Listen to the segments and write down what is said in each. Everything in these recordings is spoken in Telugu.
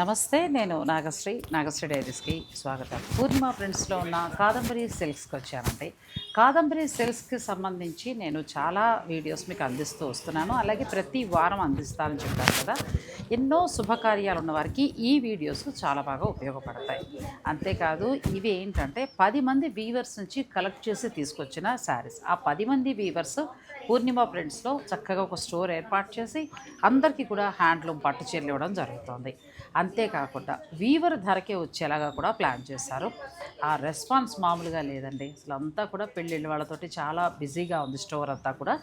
నమస్తే నేను నాగశ్రీ నాగశ్రీ డైరీస్కి స్వాగతం. పూర్ణిమ ఫ్రెండ్స్లో ఉన్న కాదంబరి సిల్క్స్కి వచ్చానండి. కాదంబరి సిల్క్స్కి సంబంధించి నేను చాలా వీడియోస్ మీకు అందిస్తూ వస్తున్నాను. అలాగే ప్రతి వారం అందిస్తానని చెప్పారు కదా. ఎన్నో శుభకార్యాలు ఉన్న వారికి ఈ వీడియోస్ చాలా బాగా ఉపయోగపడతాయి. అంతేకాదు ఇవి ఏంటంటే పది మంది వీవర్స్ నుంచి కలెక్ట్ చేసి తీసుకొచ్చిన శారీస్ ఆ పది మంది వీవర్స్ పూర్ణిమ ఫ్రెండ్స్లో చక్కగా ఒక స్టోర్ ఏర్పాటు చేసి అందరికీ కూడా హ్యాండ్లూమ్ పట్టు చీరలు ఇవ్వడం జరుగుతుంది. అంతేకాకుండా వీవర్ ధరకే వచ్చేలాగా కూడా ప్లాన్ చేశారు. ఆ రెస్పాన్స్ మామూలుగా లేదండి. అసలు అంతా కూడా పెళ్ళిళ్ళ వాళ్ళతోటి చాలా బిజీగా ఉంది స్టోర్ అంతా కూడా.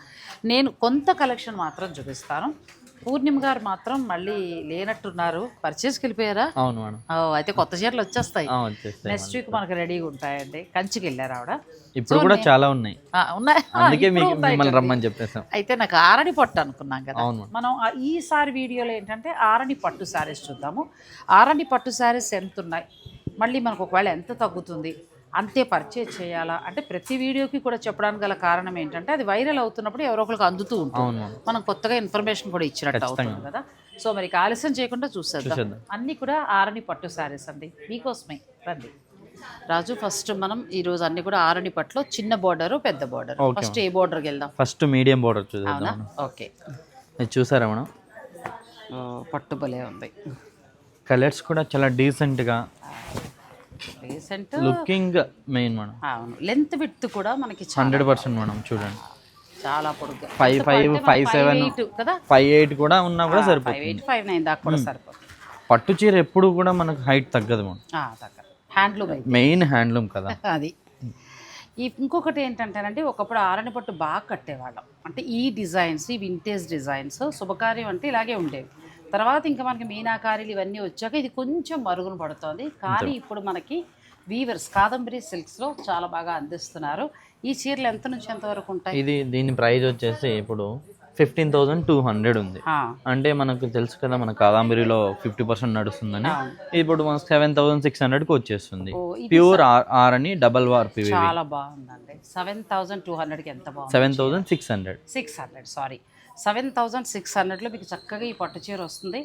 నేను కొంత కలెక్షన్ మాత్రం చూపిస్తాను. పూర్ణిమ గారు మాత్రం మళ్ళీ లేనట్టున్నారు. పర్చేస్కి వెళ్ళిపోయారా అవును మేడం. ఓ, అయితే కొత్త చీరలు వచ్చేస్తాయి. నెక్స్ట్ వీక్ మనకు రెడీగా ఉంటాయండి. కంచికి వెళ్ళారు ఆవిడ. ఇప్పుడు కూడా చాలా ఉన్నాయి. ఆ, ఉన్నాయి. అందుకే మిమ్మల్ని. రమ్మని చెప్పేసాం అయితే నాకు ఆరని పట్టు అనుకున్నాం కదా. మనం ఈసారి వీడియోలో ఏంటంటే ఆరని పట్టు శారీస్ చూద్దాము. ఆరని పట్టు శారీస్ ఎంత ఉన్నాయి మళ్ళీ మనకు ఒకవేళ ఎంత తగ్గుతుంది? అంతే పర్చేజ్ చేయాలా? అంటే ప్రతి వీడియోకి కూడా చెప్పడానికి గల కారణం ఏంటంటే అది వైరల్ అవుతున్నప్పుడు ఎవరో ఒకరికి అందుతూ ఉంటుంది. మనం కొత్తగా ఇన్ఫర్మేషన్ కూడా ఇచ్చినట్టు అవుతుంది కదా. సో మరి ఆలస్యం చేయకుండా చూసేద్దాం. అన్నీ కూడా ఆరని పట్టు శారీస్ అండి. మీకోసమే. రండి. రాజు ఫస్ట్ మనం ఈరోజు అన్ని కూడా ఆరని పట్టులో చిన్న బోర్డరు పెద్ద బోర్డర్. ఫస్ట్ ఏ బోర్డర్కి వెళ్దాం? ఫస్ట్ మీడియం బోర్డర్ చూద్దాం. ఓకే. చూసారా మేడం పట్టు భలే ఉంది. కలర్స్ కూడా చాలా డీసెంట్గా రీసెంట్ లుకింగ్ మెయిన్ మేడం. అవును. లెంత్ విత్ కూడా మనకి హండ్రెడ్ పర్సెంట్ మేడం చూడండి. చాలా పొడుగ్గా. ఫైవ్ ఫైవ్ ఫైవ్ సెవెన్ కదా? ఫైవ్ ఎయిట్ కూడా ఉన్నా కూడా ఫైవ్ సరిపోతుంది. ఎయిట్ ఫైవ్ నైన్ దాకా కూడా సరిపోతుంది. పట్టు చీర ఎప్పుడు కూడా మనకు హైట్ తగ్గదు మేడం. ఆ, దగ్గర హ్యాండ్లూమ్ మెయిన్ హ్యాండ్లూమ్ కదా. అది. ఈ ఇంకొకటి ఏంటంటేనంటే ఒకప్పుడు ఆరని పట్టు బాగా కట్టేవాళ్ళం. అంటే ఈ డిజైన్స్ ఈ వింటేజ్ డిజైన్స్ శుభకార్యం అంటే ఇలాగే ఉండేవి. తర్వాత ఇంకా మనకి మీనాకారీలు ఇవన్నీ వచ్చాక ఇది కొంచెం మరుగున పడుతోంది. కానీ ఇప్పుడు మనకి వీవర్స్ కాదంబరి సిల్క్స్లో చాలా బాగా అందిస్తున్నారు. ఈ చీరలు ఎంత నుంచి ఎంత వరకు ఉంటాయి? ఇది దీని ప్రైస్ వచ్చేసి ఇప్పుడు ఫిఫ్టీన్ థౌసండ్ టూ హండ్రెడ్ ఉంది. అంటే మనకు తెలుసు కదా మన కాదంబరిలో ఫిఫ్టీ పర్సెంట్ నడుస్తుందని. ఇప్పుడు మనకు సెవెన్ థౌసండ్ సిక్స్ హండ్రెడ్కి వచ్చేస్తుంది. ఓ, ఇది ప్యూర్ ఆర్ ఆర్ అని డబల్ వార్ పివి చాలా బాగుందండి. సెవెన్ థౌజండ్ టూ హండ్రెడ్కి ఎంత బాగుంది? Seven thousand six hundred six hundred sorry seven thousand six హండ్రెడ్లో మీకు చక్కగా ఈ పట్టు చీర వస్తుంది.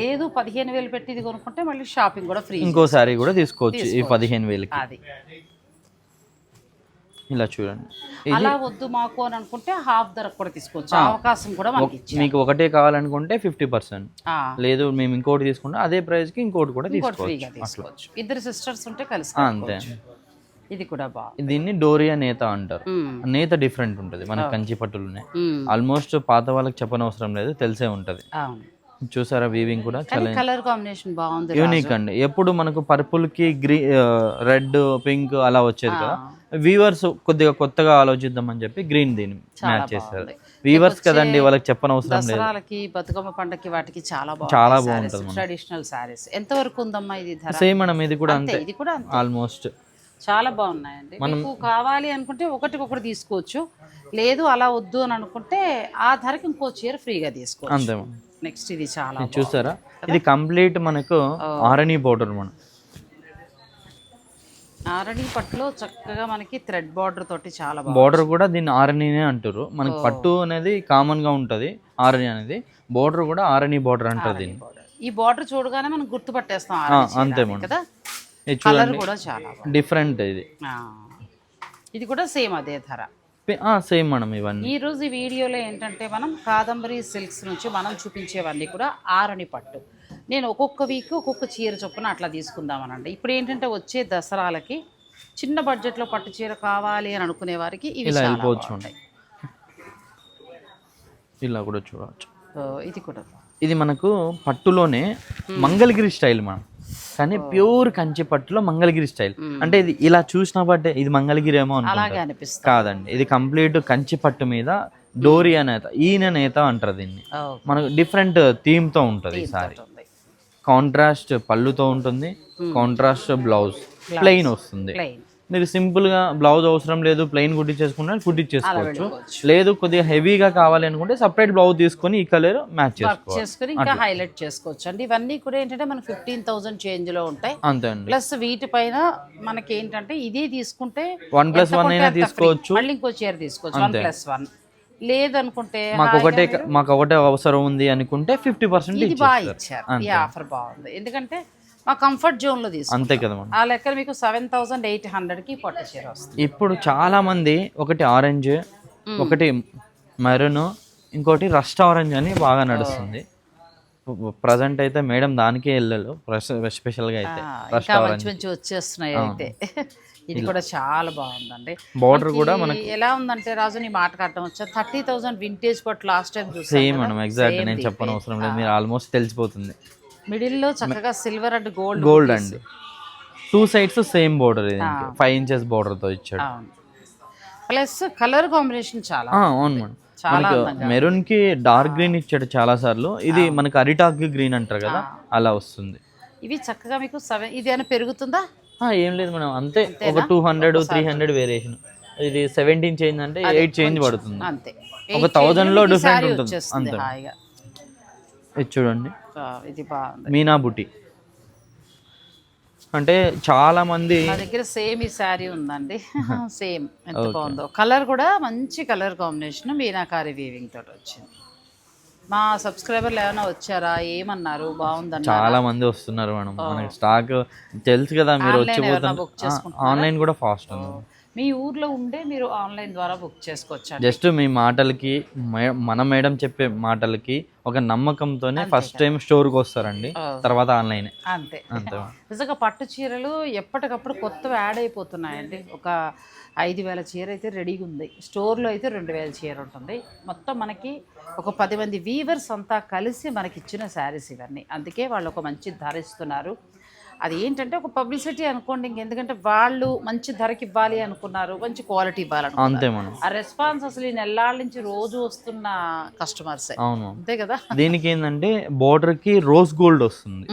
లేదు పదిహేను వేలు పెట్టి ఇది కొనుక్కుంటే మళ్ళీ షాపింగ్ కూడా ఫ్రీ ఇంకో సారీ కూడా తీసుకోవచ్చు ఈ పదిహేను వేలకి. అది. ఇలా చూడండి. అలా వద్దు మాకు అని అనుకుంటే హాఫ్ ధర కూడా తీసుకోవచ్చు. అవకాశం కూడా మనకి. మీకు ఒకటే కావాలనుకుంటే ఫిఫ్టీ పర్సెంట్. లేదు మేము ఇంకోటి తీసుకుంటే అదే ప్రైస్కి ఇంకోటి కూడా తీసుకోవచ్చు. ఇద్దరు సిస్టర్స్ ఉంటే కలిసి అంతే ఇది కూడా బాగుంది. దీన్ని డోరియా నేత అంటారు. నేత డిఫరెంట్ ఉంటుంది మన కంచి పట్టులునే. ఆల్మోస్ట్ పాత వాళ్ళకి చెప్పనవసరం లేదు తెలిసే ఉంటుంది. చూసారా వీవింగ్ కూడా? చాలా కలర్ కాంబినేషన్ బాగుంది యూనిక్ అండి. ఎప్పుడు మనకు పర్పుల్కి గ్రీ రెడ్ పింక్ అలా వచ్చేది కదా. వీవర్స్ కొద్దిగా కొత్తగా ఆలోచిద్దామని చెప్పి గ్రీన్ దీన్ని మ్యాచ్ చేస్తారు. వీవర్స్ కదండి వాళ్ళకి చెప్పనవసరం లేదు. దసరాలకి బతుకమ్మ పండగకి వాటికి చాలా చాలా బాగుంటుంది ట్రెడిషనల్ సారీస్ ఎంత వరకు ఉందమ్మా ఇది ధర? సేమ్ మేడం ఇది కూడా అంతే ఇది కూడా ఆల్మోస్ట్ చాలా బాగున్నాయండి. మీకు కావాలి అనుకుంటే ఒకటికొకటి తీసుకోవచ్చు. లేదు అలా వద్దు అని అనుకుంటే ఆ ధరకి ఇంకో చీర ఫ్రీగా తీసుకోవచ్చు. నెక్స్ట్ ఇది చాలా. చూసారా? ఇది కంప్లీట్ మనకు ఆరణి బోర్డర్ మనం ఆరణి పట్టులో చక్కగా మనకి థ్రెడ్ బార్డర్ తోటి చాలా బోర్డర్ కూడా దీన్ని ఆరణినే అంటారు. మనకి పట్టు అనేది కామన్గా ఉంటది ఆరణి అనేది. బోర్డర్ కూడా ఆరణి బోర్డర్ అంటారు దీన్ని. ఈ బార్డర్ చూడగానే మనం గుర్తుపట్టేస్తాం అంతే కదా? కలర్ కూడా చాలా డిఫరెంట్ ఇది. ఇది కూడా సేమ్ అదే ధర. సేమ్ మేడం ఇవన్నీ. ఈ రోజు వీడియోలో ఏంటంటే మనం కాదంబరి సిల్క్స్ నుంచి మనం చూపించేవన్నీ కూడా ఆరణి పట్టు. నేను ఒక్కొక్క వీక్ ఒక్కొక్క చీర చొప్పున అట్లా తీసుకుందామనండి. ఇప్పుడు ఏంటంటే వచ్చే దసరాలకి చిన్న బడ్జెట్లో పట్టు చీర కావాలి అని అనుకునే వారికి ఇవి బాగుంటాయి. ఇలా కూడా చూడవచ్చు. ఇది కూడా. ఇది మనకు పట్టులోనే మంగళగిరి స్టైల్ మనం. కానీ ప్యూర్ కంచి పట్టులో మంగళగిరి స్టైల్. అంటే ఇది ఇలా చూసిన బట్టే ఇది మంగళగిరి ఏమో అనిపిస్తుంది. కాదండి ఇది కంప్లీట్ కంచి పట్టు మీద డోరియా నేత ఈయన నేత అంటారు దీన్ని. మనకు డిఫరెంట్ థీమ్తో ఉంటది ఈ సారీ. కాంట్రాస్ట్ పళ్ళుతో ఉంటుంది కాంట్రాస్ట్ బ్లౌజ్ ప్లెయిన్ వస్తుంది. మీరు సింపుల్గా బ్లౌజ్ అవసరం లేదు ప్లెయిన్ కుట్టించేసుకుంటే కుట్టించేసుకోవచ్చు. లేదు కొద్దిగా హెవీగా కావాలి అనుకుంటే సపరేట్ బ్లౌజ్ తీసుకొని ఈ కలర్ మ్యాచ్ చేసుకుని ఇంకా హైలైట్ చేసుకోవచ్చు అండి ఇవన్నీ కూడా ఏంటంటే మనకు ఫిఫ్టీన్ థౌసండ్ చేంజ్లో ఉంటాయి. అంతే అండి. ప్లస్ వీటిపైన మనకి ఏంటంటే ఇదే తీసుకుంటే వన్ ప్లస్ వన్ అయినా. తీసుకోవచ్చు. మళ్ళీ ఇంకో చీర తీసుకోవచ్చు. వన్ ప్లస్ వన్ లేదనుకుంటే మాకు ఒకటే మాకు ఒకటే అవసరం ఉంది అనుకుంటే ఫిఫ్టీ పర్సెంట్ ఇది బాగా ఇచ్చారు. ఈ ఆఫర్ బాగుంది. ఎందుకంటే మా కంఫర్ట్ జోన్లో తీసుకుంటాం. అంతే కదా మేడం. ఆ లెక్కన మీకు సెవెన్ థౌసండ్ ఎయిట్ హండ్రెడ్కి పట్టు చీర వస్తుంది. ఇప్పుడు చాలా మంది ఒకటి ఆరెంజ్ ఒకటి మెరూన్ ఇంకోటి రస్ట్ ఆరెంజ్ అని బాగా నడుస్తుంది. ప్రజెంట్ అయితే మేడం దానికే వెళ్ళారు. స్పెషల్గా అయితే. ఇంకా మంచి మంచి వచ్చేస్తున్నాయి అయితే. ఇది కూడా చాలా బాగుందండి. బార్డర్ కూడా మనకి ఎలా ఉందంటే రాజు నీ మాట కట్టడం వచ్చా? థర్టీ థౌసండ్ వింటేజ్ పట్టు లాస్ట్ టైం చూసాం సేమ్ మేడం ఎగ్జాక్ట్ నేను చెప్పని అవసరం లేదు మీరు ఆల్మోస్ట్ తెలిసిపోతుంది. మిడిల్లో చక్కగా సిల్వర్ అండ్ గోల్డ్ గోల్డ్ అండి. టూ సైడ్స్ సేమ్ బోర్డర్ ఇది ఫైవ్ ఇంచెస్ బోర్డర్తో ఇచ్చాడు. ప్లస్ కలర్ కాంబినేషన్ చాలా అవును మేడం. చాలా మనకు మెరూన్కి డార్క్ గ్రీన్ ఇచ్చాడు చాలా సార్లు. ఇది మనకి అరిటాక్ గ్రీన్ అంటారు కదా అలా వస్తుంది. ఇవి చక్కగా మీకు సెవెన్ ఇది ఏమైనా పెరుగుతుందా? ఏం లేదు మేడం. అంతే. ఒక two hundred three hundred variation ఇది సెవెంటీన్ చేంజ్ అంటే ఎయిట్ చేంజ్ పడుతుంది. అంతే. ఒక థౌజండ్లో డిఫరెంట్ ఉంటుంది. అంతే. ఇది చూడండి. ఇది బాగుంది. మీనా బుటి అంటే చాలా మంది నా దగ్గర సేమ్ ఈ శారీ ఉందండి. సేమ్. ఎంత బాగుందో. కలర్ కూడా మంచి కలర్ కాంబినేషన్ మీనాకారి వీవింగ్ తోటి వచ్చింది. మా సబ్స్క్రైబర్లు ఏమైనా వచ్చారా? ఏమన్నారు? బాగుందన్న చాలా మంది వస్తున్నారు మేడం. మనకి స్టాక్ తెలుసు కదా మీరు చేసుకుంటున్నారా? ఆన్లైన్ కూడా ఫాస్ట్ ఉంది. మీ ఊర్లో ఉండే మీరు ఆన్లైన్ ద్వారా బుక్ చేసుకోవచ్చండి. జస్ట్ మీ మాటలకి మన మేడం చెప్పే మాటలకి ఒక నమ్మకంతోనే ఫస్ట్ టైం స్టోర్కి వస్తారండి తర్వాత ఆన్లైన్. అంతే. నిజంగా పట్టు చీరలు ఎప్పటికప్పుడు కొత్తవి యాడ్ అయిపోతున్నాయండి. ఒక ఐదు వేల చీర అయితే రెడీగా ఉంది. స్టోర్లో అయితే రెండు వేల చీర ఉంటుంది. మొత్తం మనకి ఒక పది మంది వీవర్స్ అంతా కలిసి మనకి ఇచ్చిన శారీస్ ఇవన్నీ. అందుకే వాళ్ళు ఒక మంచి ధర ఇస్తున్నారు. అది ఏంటంటే ఒక పబ్లిసిటీ అనుకోండి ఇంకెందుకంటే వాళ్ళు మంచి ధరకి ఇవ్వాలి అనుకున్నారు మంచి క్వాలిటీ ఇవ్వాలనుకున్నారు. అంతే మనం ఆ రెస్పాన్స్ అసలు ఈ నెల్లాళ్ళ నుంచి రోజు వస్తున్న కస్టమర్సే అవును. అంతే కదా? దీనికి ఏంటంటే border కి రోజ్ గోల్డ్ వస్తుంది.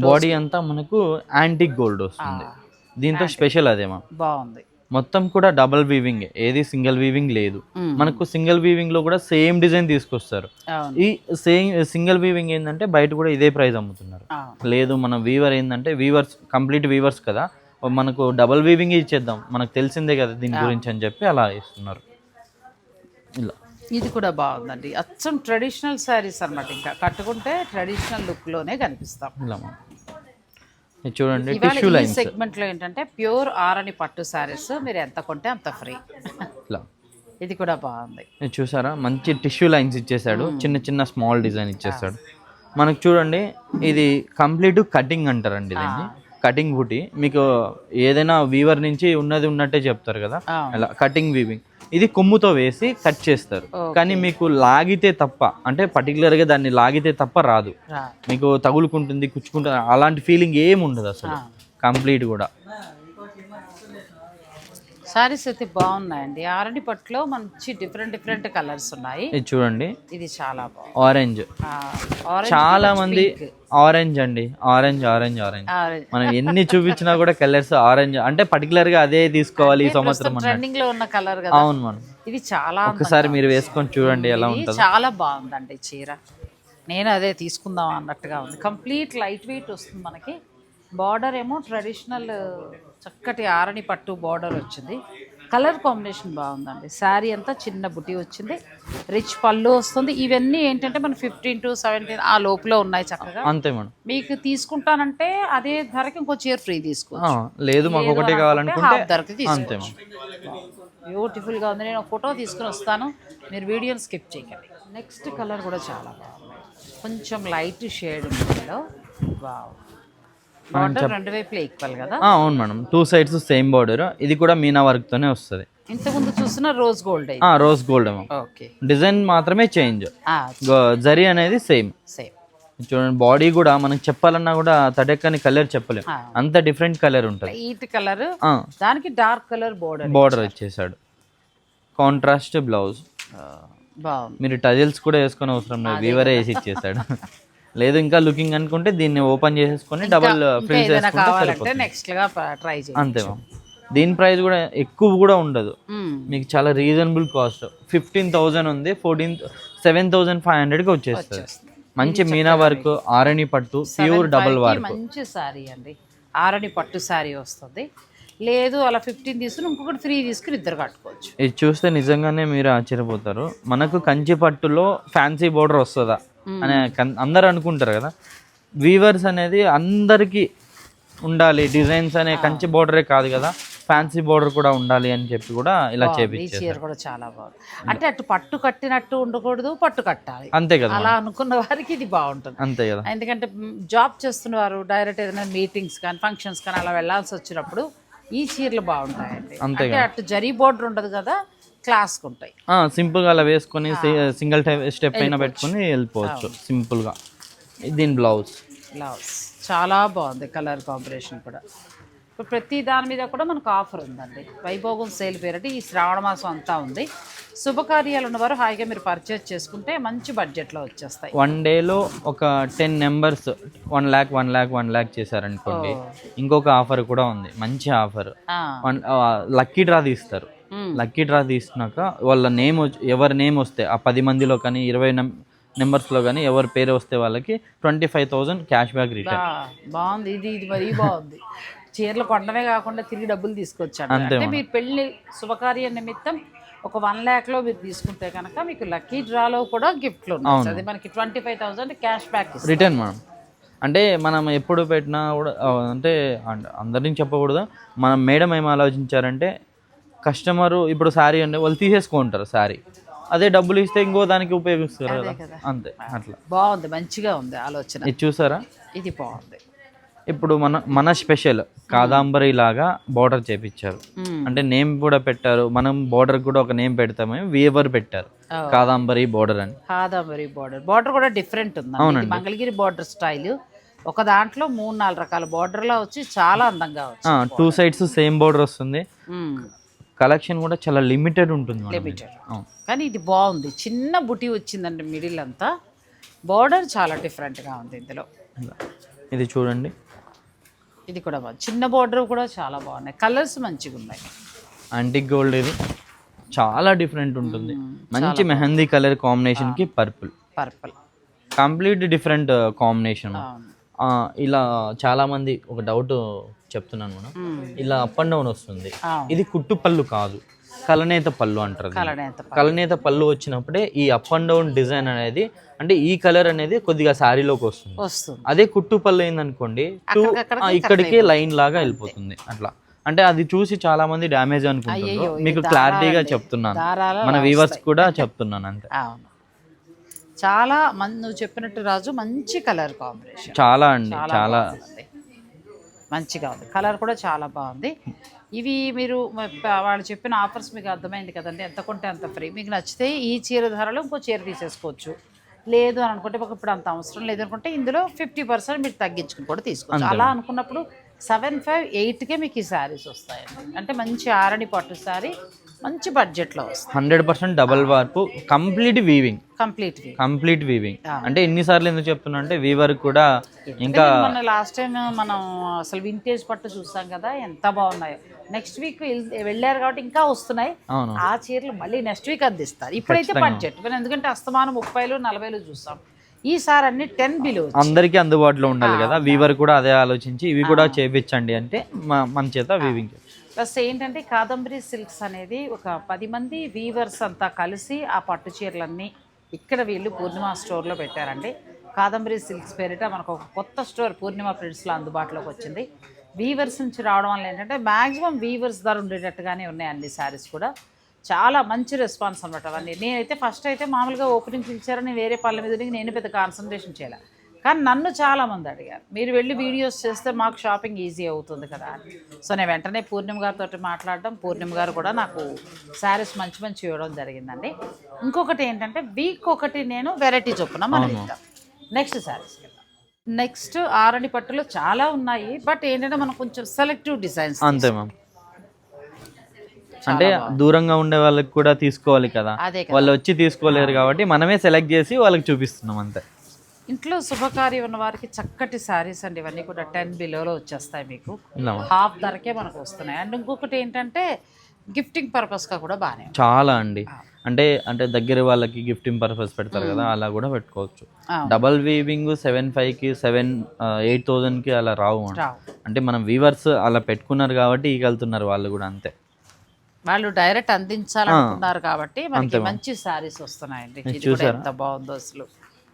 బాడీ అంతా మనకు యాంటిక్ గోల్డ్ వస్తుంది. దీంతో స్పెషల్ అదే మా బాగుంది. మొత్తం కూడా డబల్ వీవింగ్ ఏది సింగిల్ వీవింగ్ లేదు. మనకు సింగిల్ వీవింగ్లో కూడా సేమ్ డిజైన్ తీసుకొస్తారు. ఈ సేమ్ సింగిల్ వీవింగ్ ఏంటంటే బయట కూడా ఇదే ప్రైస్ అమ్ముతున్నారు. లేదు మన వీవర్ ఏంటంటే వీవర్స్ కంప్లీట్ వీవర్స్ కదా. మనకు డబల్ వీవింగ్ ఇచ్చేద్దాం. మనకు తెలిసిందే కదా దీని గురించి అని చెప్పి అలా ఇస్తున్నారు. ఇలా. ఇది కూడా బాగుందండి. అచ్చం ట్రెడిషనల్ శారీస్ అన్నమాట ఇంకా. కట్టుకుంటే ట్రెడిషనల్ లుక్లోనే కనిపిస్తాం. ఇలా చూడండి టిష్యూ లైన్స్ సెగ్మెంట్లో ఏంటంటే ప్యూర్ ఆరని పట్టు శారీస్ మీరు ఎంత కొంటే అంత ఫ్రీ. ఇది కూడా బాగుంది. చూసారా? మంచి టిష్యూ లైన్స్ ఇచ్చేసాడు చిన్న చిన్న స్మాల్ డిజైన్ ఇచ్చేసాడు మనకు చూడండి ఇది కంప్లీట్ కటింగ్ అంటారండి దీన్ని. కటింగ్ బుటీ. మీకు ఏదైనా వీవర్ నుంచి ఉన్నది ఉన్నట్టే చెప్తారు కదా. అలా కటింగ్ వీవింగ్ ఇది కొమ్ముతో వేసి కట్ చేస్తారు. కానీ మీకు లాగితే తప్ప అంటే particular గా దాన్ని లాగితే తప్ప రాదు. మీకు తగులుకుంటుంది కుచ్చుకుంటుంది అలాంటి ఫీలింగ్ ఏమి ఉండదు అసలు. కంప్లీట్ కూడా. శారీస్ అయితే బాగున్నాయండి. ఆరని పట్టులో మంచి డిఫరెంట్ డిఫరెంట్ కలర్స్ ఉన్నాయి. ఇది చూడండి. ఇది చాలా బాగుంది ఆరెంజ్ చాలా మంది. ఆరెంజ్ అండి. Orange orange orange. మనం ఎన్ని చూపించినా కూడా కలర్స్ ఆరెంజ్ అంటే పర్టికులర్గా అదే తీసుకోవాలి ఈ సంవత్సరం ట్రెండింగ్లో ఉన్న కలర్ కదా. అవును మనం. ఇది చాలా ఒకసారి మీరు వేసుకొని చూడండి ఎలా ఉంటుందో. చాలా బాగుందండి చీర. నేను అదే తీసుకుందాం అన్నట్టుగా ఉంది. కంప్లీట్ లైట్ వెయిట్ వస్తుంది మనకి. బార్డర్ ఏమో ట్రెడిషనల్ చక్కటి ఆరని పట్టు బార్డర్ వచ్చింది. కలర్ కాంబినేషన్ బాగుందండి. శారీ అంతా చిన్న బుటీ వచ్చింది. రిచ్ పళ్ళు వస్తుంది. ఇవన్నీ ఏంటంటే మన ఫిఫ్టీన్ టు సెవెంటీన్ ఆ లోపల ఉన్నాయి చక్కగా. అంతే మేడం. మీకు తీసుకుంటానంటే అదే ధరకి ఇంకో చీర ఫ్రీ తీసుకో ఆ, లేదు మాకు ఒకటే కావాలనుకుంటే ధరకి తీసుకోవచ్చు. బ్యూటిఫుల్గా ఉంది. నేను ఫోటో తీసుకుని వస్తాను. మీరు వీడియోని స్కిప్ చేయకండి. నెక్స్ట్ కలర్ కూడా చాలా బాగుంది. కొంచెం లైట్ షేడ్ బావ్ బార్డర్ రెండు వైపులా ఈక్వల్ కదా? ఆ, అవును madam. Two sides same border ఇది కూడా మీనా వర్క్ తోనే వస్తుంది. ఇంతకుముందు చూసిన rose gold rose gold okay. Design మాత్రమే చేంజ్ జరీ అనేది సేమ్ సేమ్ చూడండి బాడీ కూడా మనకి చెప్పాలన్నా కూడా తడెక్కని కలర్ చెప్పలేం. ఆ. అంత డిఫరెంట్ కలర్ ఉంటుంది. లైట్ కలర్ దానికి డార్క్ కలర్ బోర్డర్ బార్డర్ ఇచ్చేసాడు కాంట్రాస్ట్ బ్లౌజ్ మీరు టజిల్స్ కూడా వేసుకొని అవసరం లేదు. వీవరే వేసి ఇచ్చేసాడు లేదు ఇంకా లుకింగ్ అనుకుంటే దీన్ని ఓపెన్ చేసేసుకొని డబల్ కావాలంటే సరిపోతుంది. నెక్స్ట్గా ట్రై చేయండి అంతే దీని ప్రైస్ కూడా ఎక్కువ కూడా ఉండదు. మీకు చాలా రీజనబుల్ కాస్ట్ ఫిఫ్టీన్ థౌజండ్ ఉంది ఫోర్టీన్ సెవెన్ థౌజండ్ ఫైవ్ హండ్రెడ్కి వచ్చేస్తుంది. వచ్చేస్తుంది. మంచి మీనా వర్క్ ఆరణి పట్టు ప్యూర్ డబల్ 75 కి వర్క్ మంచి శారీ అండి. ఆరని పట్టు శారీ వస్తుంది. లేదు అలా ఫిఫ్టీన్ తీసుకుని ఇంకొకటి ఫ్రీ తీసుకుని ఇద్దరు కట్టుకోవచ్చు. ఇది చూస్తే నిజంగానే మీరు ఆశ్చర్యపోతారు. మనకు కంచి పట్టులో ఫ్యాన్సీ బోర్డర్ వస్తుందా? అని అందరు అనుకుంటారు కదా. వీవర్స్ అనేది అందరికీ ఉండాలి. డిజైన్స్ అనే కంచి బోర్డరే కాదు కదా. ఫ్యాన్సీ బోర్డర్ కూడా ఉండాలి అని చెప్పి కూడా ఇలా ఈ చేపించారు చీర కూడా చాలా బాగుంది. అంటే అటు పట్టు కట్టినట్టు ఉండకూడదు పట్టు కట్టాలి. అంతే కదా అలా అనుకున్న వారికి ఇది బాగుంటుంది. అంతే కదా. ఎందుకంటే జాబ్ చేస్తున్న వారు డైరెక్ట్ ఏదైనా మీటింగ్స్ కానీ ఫంక్షన్స్ కానీ అలా వెళ్ళాల్సి వచ్చినప్పుడు ఈ చీరలు బాగుంటాయండి. అంతే అంటే అటు జరీ బోర్డర్ ఉండదు కదా క్లాస్కి ఉంటాయి. ఆ, సింపుల్గా అలా వేసుకొని సింగిల్ టైప్ స్టెప్ అయినా పెట్టుకొని వెళ్ళిపోవచ్చు సింపుల్గా. దీని బ్లౌజ్. బ్లౌజ్. చాలా బాగుంది కలర్ కాంబినేషన్ కూడా. ఇప్పుడు ప్రతి దాని మీద కూడా మనకు ఆఫర్ ఉందండి. వైభోగం సేల్ పేరటి ఈ శ్రావణ మాసం అంతా ఉంది. శుభకార్యాలు ఉన్నవారు హాయిగా మీరు పర్చేజ్ చేసుకుంటే మంచి బడ్జెట్లో వచ్చేస్తాయి. వన్ డేలో ఒక ten numbers one lakh one lakh one lakh చేశారనుకోండి ఇంకొక ఆఫర్ కూడా ఉంది. మంచి ఆఫర్. లక్కీ డ్రా తీస్తారు. లక్కీ డ్రా తీసినాక వాళ్ళ నేమ్ ఎవరి నేమ్ వస్తే ఆ పది మందిలో కానీ ఇరవై నెంబర్స్లో కానీ ఎవరి పేరు వస్తే వాళ్ళకి twenty five thousand cash back return బాగుంది. ఇది ఇది మరీ బాగుంది. చీరలు కొనడమే కాకుండా తిరిగి డబ్బులు తీసుకొచ్చాడు అంతే అంటే మీరు పెళ్ళి శుభకార్య నిమిత్తం ఒక వన్ ల్యాక్లో మీరు తీసుకుంటే కనుక మీకు లక్కీ డ్రాలో కూడా గిఫ్ట్లు ఉన్నాయి. అది మనకి twenty five thousand cash back return మనం. అంటే మనం ఎప్పుడు పెట్టినా కూడా అంటే అంద- అందరినీ చెప్పకూడదు. మనం మేడం ఏం ఆలోచించారంటే కస్టమరు ఇప్పుడు శారీ అంటే వాళ్ళు తీసేసుకుంటారు శారీ అదే డబ్బులు ఇస్తే ఇంకో దానికి ఉపయోగిస్తారు కదా. అంతే అట్లా. బాగుంది మంచిగా ఉంది ఆలోచన. ఇది చూసారా? ఇది బాగుంది. ఇప్పుడు మన మన స్పెషల్ కాదాంబరి లాగా బార్డర్ చేపించారు. అంటే నేమ్ కూడా పెట్టారు. మనం బార్డర్ కూడా ఒక నేమ్ పెడతాము వీవర్ పెట్టారు. కాదాంబరి బార్డర్ అని. కాదంబరి బార్డర్ బార్డర్ కూడా డిఫరెంట్ ఉంది ఇది మంగళగిరి బార్డర్ స్టైల్ ఒక దాంట్లో మూడు నాలుగు రకాల బార్డర్లో వచ్చి చాలా అందంగా టూ సైడ్స్ సేమ్ బార్డర్ వస్తుంది. కలెక్షన్ కూడా చాలా లిమిటెడ్ ఉంటుంది. అవును. కానీ ఇది బాగుంది. చిన్న బుటీ వచ్చిందండి మిడిల్ అంతా బార్డర్ చాలా డిఫరెంట్గా ఉంది ఇందులో. ఇది చూడండి. ఇది కూడా బాగుంది. చిన్న బార్డర్ కూడా చాలా బాగున్నాయి. కలర్స్ మంచిగా ఉన్నాయి యాంటిక్ గోల్డ్ ఇది. చాలా డిఫరెంట్ ఉంటుంది. మంచి మెహందీ కలర్ కాంబినేషన్కి purple purple complete different combination ఇలా చాలా మంది ఒక డౌట్ చెప్తున్నాను మనం. ఇలా అప్ అండ్ డౌన్ వస్తుంది. ఇది కుట్టు పళ్ళు కాదు. కలనేత పళ్ళు అంటారు కలనేత పళ్ళు. వచ్చినప్పుడే ఈ అప్ అండ్ డౌన్ డిజైన్ అనేది అంటే ఈ కలర్ అనేది కొద్దిగా శారీలోకి వస్తుంది. అదే కుట్టు పళ్ళు ఆ, ఇక్కడికి లైన్ లాగా వెళ్ళిపోతుంది అట్లా. అంటే అది చూసి చాలా మంది డ్యామేజ్ ఇది మీకు క్లారిటీగా. చెప్తున్నాను. మన వీవర్స్ కూడా చెప్తున్నాను అంతే. చాలా నువ్వు చెప్పినట్టు రాజు మంచి కలర్ కాంబినేషన్. చాలా అండి చాలా. మంచిగా ఉంది. కలర్ కూడా చాలా బాగుంది. ఇవి మీరు వాళ్ళు చెప్పిన ఆఫర్స్ మీకు అర్థమైంది కదండి. ఎంత కొంటే అంత ఫ్రీ. మీకు నచ్చితే ఈ చీర ధరలో ఇంకో చీర తీసేసుకోవచ్చు. లేదు అని అనుకుంటే మాకు ఇప్పుడు అంత అవసరం లేదు అనుకుంటే ఇందులో ఫిఫ్టీ పర్సెంట్ మీరు తగ్గించుకుని కూడా తీసుకోవచ్చు. అలా అనుకున్నప్పుడు సెవెన్ ఫైవ్ ఎయిట్కే మీకు ఈ శారీస్ వస్తాయండి. అంటే మంచి ఆరని పట్టు శారీ. మంచి బడ్జెట్లో వస్తుంది. Hundred percent double warp complete weaving complete complete weaving అంటే ఎన్నిసార్లు ఎందుకు చెప్తున్నా అంటే వీవర్ కూడా ఇంకా మన లాస్ట్ టైం మనం అసలు వింటేజ్ పట్టు చూసాం కదా ఎంత బాగున్నాయో. నెక్స్ట్ వీక్ వెళ్ళారు కాబట్టి ఇంకా వస్తున్నాయి. ఆ చీరలు మళ్ళీ నెక్స్ట్ వీక్ అందిస్తారు. ఇప్పుడైతే బడ్జెట్ ఎందుకంటే అస్తమానం ముప్పైలు నలభైలు చూస్తాం ఈసారి అన్ని టెన్ బిలో అందరికీ అందుబాటులో ఉండాలి కదా. వీవర్ కూడా అదే ఆలోచించి ఇవి కూడా చేపించండి అంటే మన చేత వీవింగ్ ప్లస్ ఏంటంటే కాదంబరి సిల్క్స్ అనేది ఒక పది మంది వీవర్స్ అంతా కలిసి ఆ పట్టు చీరలన్నీ ఇక్కడ వీళ్ళు పూర్ణిమ స్టోర్లో పెట్టారండి. కాదంబరి సిల్క్స్ పేరిట మనకు ఒక కొత్త స్టోర్ పూర్ణిమ ప్రింట్స్లో అందుబాటులోకి వచ్చింది. వీవర్స్ నుంచి రావడం వల్ల ఏంటంటే మ్యాక్సిమం వీవర్స్ ధర ఉండేటట్టుగానే ఉన్నాయి అన్ని శారీస్ కూడా. చాలా మంచి రెస్పాన్స్ అనమాట అవన్నీ. నేనైతే ఫస్ట్ అయితే మామూలుగా ఓపెనింగ్ పిలిచారని వేరే పళ్ళ మీద నేను పెద్ద కాన్సన్ట్రేషన్ చేయాలి. కానీ నన్ను చాలామంది అడిగారు. మీరు వెళ్ళి వీడియోస్ చేస్తే మాకు షాపింగ్ ఈజీ అవుతుంది కదా అని. సో నేను వెంటనే పూర్ణిమ గారితో మాట్లాడడం పూర్ణిమ గారు కూడా నాకు శారీస్ మంచి మంచి ఇవ్వడం జరిగిందండి. ఇంకొకటి ఏంటంటే వీక్ ఒకటి నేను వెరైటీ చొప్పున మనం ఇద్దాం. నెక్స్ట్ శారీస్ నెక్స్ట్ ఆరని పట్టులో చాలా ఉన్నాయి బట్ ఏంటంటే మనం కొంచెం సెలెక్టివ్ డిజైన్స్ అంతే మ్యామ్. అంటే దూరంగా ఉండే వాళ్ళకి కూడా తీసుకోవాలి కదా. అదే కదా. వాళ్ళు వచ్చి తీసుకోలేరు కాబట్టి మనమే సెలెక్ట్ చేసి వాళ్ళకి చూపిస్తున్నాం అంతే. ఇంట్లో శుభకార్యం ఉన్న వారికి చక్కటి శారీస్ అండి. ఇవన్నీ కూడా టెన్ బిలోలో వచ్చేస్తాయి మీకు. హాఫ్ ధరకే మనకు వస్తున్నాయి. అండ్ ఇంకొకటి ఏంటంటే గిఫ్టింగ్ పర్పస్గా కూడా బాగానే. చాలా అండి. అంటే అంటే దగ్గర వాళ్ళకి గిఫ్టింగ్ పర్పస్ పెడతారు కదా అలా కూడా పెట్టుకోవచ్చు. డబల్ వీవింగ్ సెవెన్కి సెవెన్ ఎయిట్కి అలా రావు అంటే మనం వీవర్స్ అలా పెట్టుకున్నారు కాబట్టి ఈగలుతున్నారు వాళ్ళు కూడా అంతే. వాళ్ళు డైరెక్ట్ అందించాలనుకున్నారు కాబట్టి మనకి మంచి శారీస్ వస్తున్నాయండి. ఎంత బాగుందో అసలు.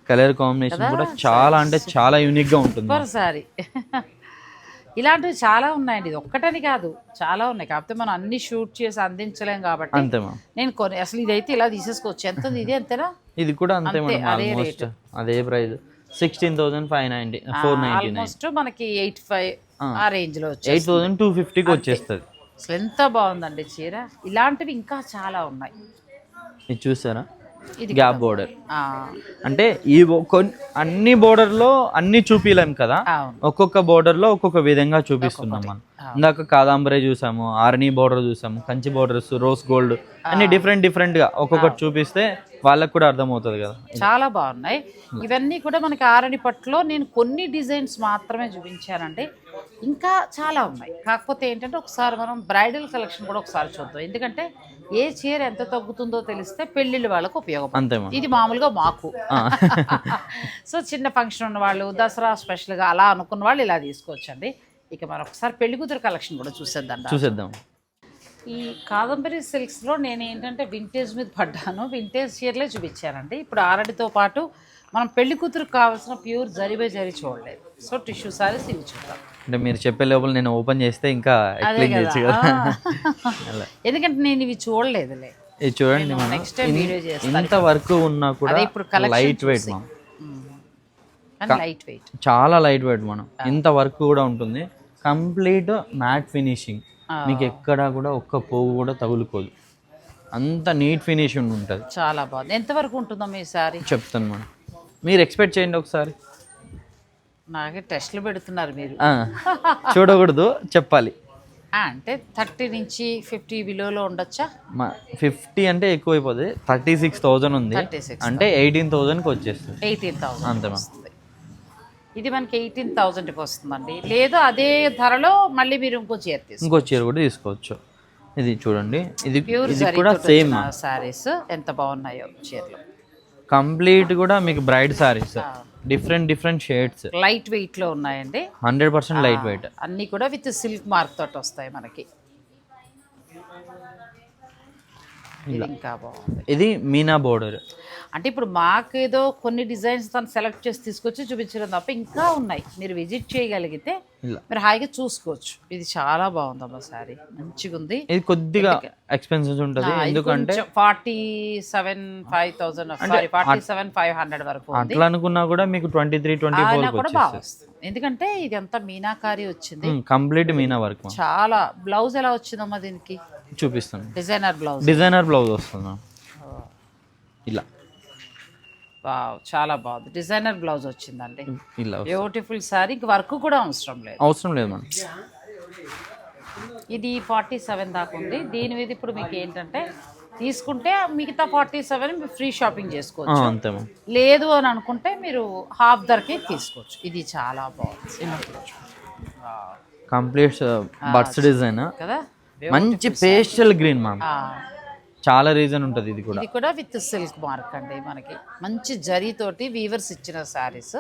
కలర్ కాంబినేషన్ కూడా చాలా అంటే చాలా యూనిక్గా ఉంటుంది శారీ ఇలాంటివి చాలా ఉన్నాయండి. ఇది ఒక్కటని కాదు చాలా ఉన్నాయి. కాకపోతే మనం అన్ని షూట్ చేసి అందించలేం కాబట్టి అంతే నేను కొన్ని అసలు ఇదైతే ఇలా తీసేసుకోవచ్చు. ఎంత ఇది? ఎంతనా ఇది కూడా అంతే ఆల్మోస్ట్ అదే price. Sixteen thousand five ninety four ninety nine almost మనకి ఎయిట్ ఫైవ్ ఆ. రేంజ్లో ఎయిట్ థౌసండ్ టూ ఫిఫ్టీకి వచ్చేస్తుంది. అసలు ఎంత బాగుందండి చీర. ఇలాంటివి ఇంకా చాలా ఉన్నాయి. ఇది చూసారా? Gap border. అంటే ఈ బో- కొన్- అన్ని border లో అన్ని చూపిలేం కదా? ఒక్కొక్క border లో ఒక్కొక్క విధంగా చూపిస్తున్నాం మనం. ఇందాక కాదాంబరే చూసాము ఆర్ని బోర్డర్ చూసాము కంచి బోర్డర్స్ రోజ్ గోల్డ్ అన్ని డిఫరెంట్ డిఫరెంట్గా ఒక్కొక్కటి చూపిస్తే వాళ్ళకి కూడా అర్థమవుతుంది కదా. చాలా బాగున్నాయి. ఇవన్నీ కూడా మనకి ఆరని పట్టులో నేను కొన్ని డిజైన్స్ మాత్రమే చూపించానండి. ఇంకా చాలా ఉన్నాయి. కాకపోతే ఏంటంటే ఒకసారి మనం బ్రైడల్ కలెక్షన్ కూడా ఒకసారి చూద్దాం. ఎందుకంటే ఏ చీర ఎంత తగ్గుతుందో తెలిస్తే పెళ్ళిళ్ళ వాళ్ళకు అంతే మా ఇది మామూలుగా మాకు. సో చిన్న ఫంక్షన్ ఉన్న వాళ్ళు దసరా స్పెషల్గా అలా అనుకున్న వాళ్ళు ఇలా తీసుకోవచ్చండి. ఇక మనం ఒకసారి పెళ్ళి కూతురు కలెక్షన్ కూడా చూసేద్దాం చూసేద్దాం. ఈ కాదంబరి సిల్క్స్లో నేను ఏంటంటే వింటేజ్ మీద పడ్డాను. వింటేజ్ చీరలే చూపించానండి. ఇప్పుడు ఆరడితో పాటు మనం పెళ్ళి కూతురు కావాల్సిన ప్యూర్ జరిబే జరి చూడలేదు. సో టిష్యూ సారీస్ ఇవి చూద్దాం. అంటే మీరు చెప్పే లోపల నేను ఓపెన్ చేస్తే ఇంకా ఎక్స్ప్లెయిన్ చేయొచ్చు కదా. ఎందుకంటే నేను ఇవి చూడలేదులే. ఇది చూడండి మనం. నెక్స్ట్ టైం వీడియో చేస్తాను. ఇంత వర్క్ ఉన్నా కూడా ఇప్పుడు లైట్ వెయిట్. మనం. లైట్ వెయిట్ చాలా లైట్ వెయిట్ మనం ఇంత వర్క్ కూడా ఉంటుంది. కంప్లీట్ మ్యాట్ ఫినిషింగ్ మీకు ఎక్కడా కూడా ఒక్క పోగు కూడా తగులుకోదు. అంత నీట్ ఫినిషింగ్ ఉంటుంది. చాలా బాగుంది. ఎంతవరకు ఉంటుందో మీ సారీ చెప్తాను మనం. మీరు ఎక్స్పెక్ట్ చేయండి ఒకసారి. నాకే టెస్ట్లు పెడుతున్నారు మీరు. చూడకూడదు చెప్పాలి. అంటే థర్టీ నుంచి ఫిఫ్టీ బిలోలో ఉండొచ్చా? మా ఫిఫ్టీ అంటే ఎక్కువైపోతుంది థర్టీ సిక్స్ థౌజండ్ ఉంది. అంటే ఎయిటీన్ థౌజండ్కి వచ్చేస్తుంది. ఎయిటీన్ థౌసండ్ అంతే ఇది మనకి ఎయిటీన్ థౌజండ్కి వస్తుందండి. లేదు అదే ధరలో మళ్ళీ మీరు ఇంకో చీర ఇంకో చీర కూడా తీసుకోవచ్చు. ఇది చూడండి. ఇది ప్యూర్ ఇది కూడా సేమ్ సారీస్ ఎంత బాగున్నాయో చీరలు. కంప్లీట్ కూడా మీకు bride saris different different shades. Light వెయిట్లో ఉన్నాయండి. Hundred percent light weight. అన్ని కూడా విత్ సిల్క్ మార్క్ తోటి వస్తాయి మనకి. ఇది ఇంకా బాగుంది. ఇది మీనా బోర్డర్. అంటే ఇప్పుడు మాకు ఏదో కొన్ని డిజైన్స్ తను సెలెక్ట్ చేసి తీసుకొచ్చి చూపించడం తప్ప ఇంకా ఉన్నాయి. మీరు విజిట్ చేయగలిగితే. మీరు హాయిగా చూసుకోవచ్చు. ఇది చాలా బాగుందమ్మా సారీ మంచిగా ఉంది. ఇది కొద్దిగా ఎక్స్పెన్సివ్ ఉంటుంది. ఎందుకంటే forty seven five thousand sorry forty seven five hundred వరకు అట్లా అనుకున్నా కూడా మీకు ట్వంటీ త్రీ ట్వంటీ ఫోర్ కూడా బాగా వస్తుంది. ఎందుకంటే ఇది అంతా మీనాకారి వచ్చింది. కంప్లీట్ మీనా వర్క్ చాలా బ్లౌజ్ ఎలా వచ్చిందమ్మా దీనికి? చూపిస్తాను. Designer blouse. డిజైనర్ బ్లౌజ్ వస్తుంది. ఇలా. చాలా బాగుంది. డిజైనర్ బ్లౌజ్ వచ్చిందండి. బ్యూటిఫుల్ సారీ ఇంక వర్క్ కూడా అవసరం లేదు. అవసరం లేదు మనం ఇది ఫార్టీ సెవెన్ దాకా ఉంది. దీని మీద ఇప్పుడు మీకు ఏంటంటే తీసుకుంటే మిగతా ఫార్టీ సెవెన్ మీరు ఫ్రీ షాపింగ్ చేసుకోవచ్చు. లేదు అని అనుకుంటే మీరు హాఫ్ ధరకే తీసుకోవచ్చు. ఇది చాలా బాగుంది. కంప్లీట్ బర్డ్స్ డిజైన్ కదా? మంచి పేస్టల్ గ్రీన్ మ్యామ్ చాలా రీజన్ ఉంటుంది ఇది కూడా. ఇది కూడా విత్ సిల్క్ మార్క్ అండి మనకి. మంచి జరీతోటి వీవర్స్ ఇచ్చిన శారీస్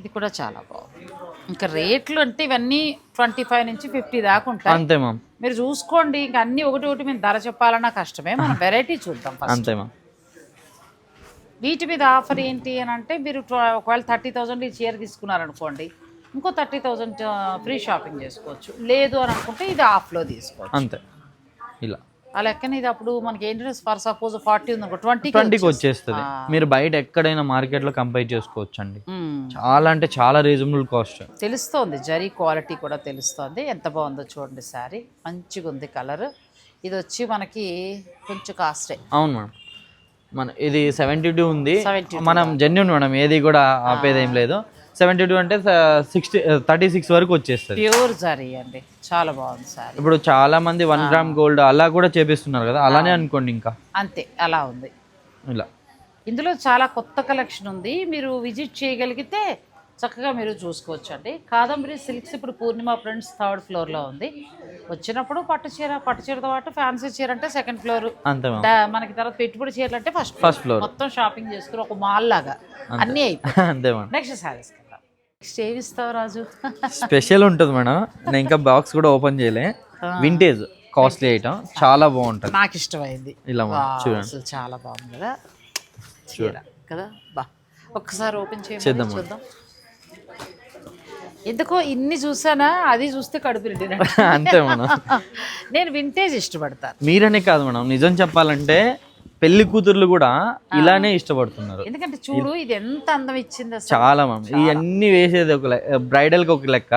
ఇది కూడా చాలా బాగుంది. ఇంకా రేట్లు అంటే ఇవన్నీ ట్వంటీ ఫైవ్ నుంచి ఫిఫ్టీ దాకా ఉంటాయి. అంతే మ్యామ్ మీరు చూసుకోండి ఇంకా అన్ని ఒకటి ఒకటి మేము ధర చెప్పాలన్నా కష్టమే. మనం వెరైటీ చూద్దాం ఫస్ట్ అంతే మ్యామ్ వీటి మీద ఆఫర్ ఏంటి అని అంటే మీరు ఒకవేళ థర్టీ థౌజండ్ ఈ చీర తీసుకున్నారనుకోండి ఇంకో థర్టీ థౌజండ్ ఫ్రీ షాపింగ్ చేసుకోవచ్చు. లేదు అని అనుకుంటే ఇది ఆఫ్లో తీసుకోవచ్చు. అంతే. ఇలా. ఆ లెక్కన ఇది అప్పుడు మనకి ఏంటంటే ఫర్ సపోజ్ ఫార్టీ ఉంది అనుకో ట్వంటీ ట్వంటీకి వచ్చేస్తుంది. మీరు బయట ఎక్కడైనా మార్కెట్లో కంపేర్ చేసుకోవచ్చు అండి చాలా అంటే చాలా రీజనబుల్ కాస్ట్ తెలుస్తోంది. జరీ క్వాలిటీ కూడా తెలుస్తోంది. ఎంత బాగుందో చూడండి శారీ. మంచిగా ఉంది కలర్ ఇది వచ్చి మనకి కొంచెం కాస్టే అవును మేడం. మన ఇది సెవెంటీ టూ ఉంది. 72 మనం జెన్యున్ మేడం. ఏది కూడా ఆపేది లేదు. సెవెంటీ టూ అంటే సిక్స్టీ థర్టీ సిక్స్ వరకు వచ్చేస్తుంది. ప్యూర్ జరీ అండి. చాలా బాగుంది శారీ ఇప్పుడు చాలా మంది వన్ గ్రామ్ గోల్డ్ అలా కూడా చేపిస్తున్నారు కదా అలానే అనుకోండి ఇంకా. అంతే అలా ఉంది. ఇలా. ఇందులో చాలా కొత్త కలెక్షన్ ఉంది. మీరు విజిట్ చేయగలిగితే చక్కగా మీరు చూసుకోవచ్చు అండి కాదంబరి సిల్క్స్ ఇప్పుడు పూర్ణిమ ఫ్రెండ్స్ థర్డ్ ఫ్లోర్లో ఉంది. వచ్చినప్పుడు పట్టు చీర పట్టు చీరతో పాటు ఫ్యాన్సీ చీర అంటే సెకండ్ ఫ్లోర్. మనకి తర్వాత పెట్టుబడి చీరలు అంటే ఫస్ట్ ఫస్ట్ ఫ్లోర్. మొత్తం షాపింగ్ చేసుకుని ఒక మాల్ లాగా అన్నీ అయిపోయి నెక్స్ట్ సారీస్ కదా నెక్స్ట్ ఏమి ఇస్తావు రాజు. స్పెషల్ ఉంటుంది మేడం. నేను ఇంకా బాక్స్ కూడా ఓపెన్ చేయలే. వింటేజ్ కాస్ట్లీ ఐటమ్ చాలా బాగుంటుంది. నాకు ఇష్టమైంది. ఇలా చూడండి. అసలు చాలా బాగుంది. కదా చీర కదా? బా. ఒక్కసారి ఓపెన్ చేయండి చేద్దాం చూద్దాం. ఎందుకో ఇన్ని చూసానా అది చూస్తే కడుపు నిండినట్టు. అంతే మేడం. నేను వింటేజ్ ఇష్టపడతాను. మీరనే కాదు మేడం. నిజం చెప్పాలంటే పెళ్ళి కూతుర్లు కూడా ఇలానే ఇష్టపడుతున్నారు. ఎందుకంటే చూడు ఇది ఎంత అందం ఇచ్చింది చాలా మ్యామ్ ఇవన్నీ వేసేది ఒక బ్రైడల్కి ఒక లెక్క.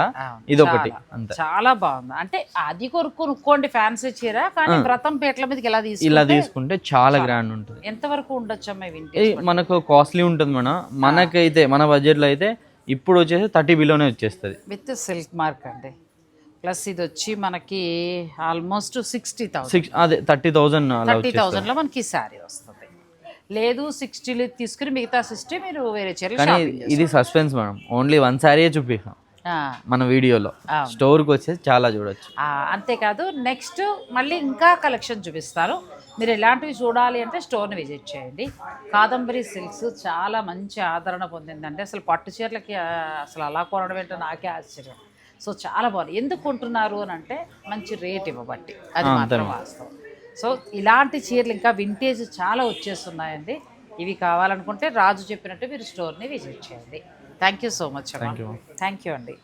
ఇది ఒకటి చాలా. అంతే. చాలా బాగుంది. అంటే అది కొరకు కొనుక్కోండి ఫ్యాన్సీ చీర కానీ వ్రతం పేట్ల మీదకి ఇలా తీసుకుంటే తీసుకుంటే చాలా గ్రాండ్ ఉంటుంది. ఎంత వరకు ఉండొచ్చు అమ్మాయి మనకు కాస్ట్లీ ఉంటుంది మేడం మనకైతే మన బడ్జెట్లో అయితే ఇప్పుడు వచ్చేసి థర్టీ బిలోనే వచ్చేస్తుంది. విత్ సిల్క్ మార్క్ అండి. ప్లస్ ఇది వచ్చి మనకి ఆల్మోస్ట్ సిక్స్టీ థౌసండ్. అదే థర్టీ అలా థర్టీ థౌసండ్లో మనకి శారీ వస్తుంది. లేదు సిక్స్టీలు తీసుకుని మిగతా సిక్స్టీ మీరు వేరే కానీ ఇది సస్పెన్స్ మేడం. ఓన్లీ వన్ సారీయే చూపిస్తాం. మన వీడియోలో. స్టోర్కి వచ్చేసి చాలా చూడొచ్చు. అంతేకాదు నెక్స్ట్ మళ్ళీ ఇంకా కలెక్షన్ చూపిస్తారు మీరు ఎలాంటివి చూడాలి అంటే స్టోర్ని విజిట్ చేయండి. కాదంబరి సిల్క్స్ చాలా మంచి ఆదరణ పొందిందంటే అసలు పట్టు చీరలకి అసలు అలా కొనడం ఏంటో నాకే ఆశ్చర్యం. సో చాలా బాగుంది. ఎందుకు కొంటున్నారు అని అంటే మంచి రేట్ ఇవ్వబట్టి. అది మాత్రం వాస్తవం. సో ఇలాంటి చీరలు ఇంకా వింటేజ్ చాలా వచ్చేస్తున్నాయండి. ఇవి కావాలనుకుంటే రాజు చెప్పినట్టు మీరు స్టోర్ని విజిట్ చేయండి. Thank you so much thank you అండి.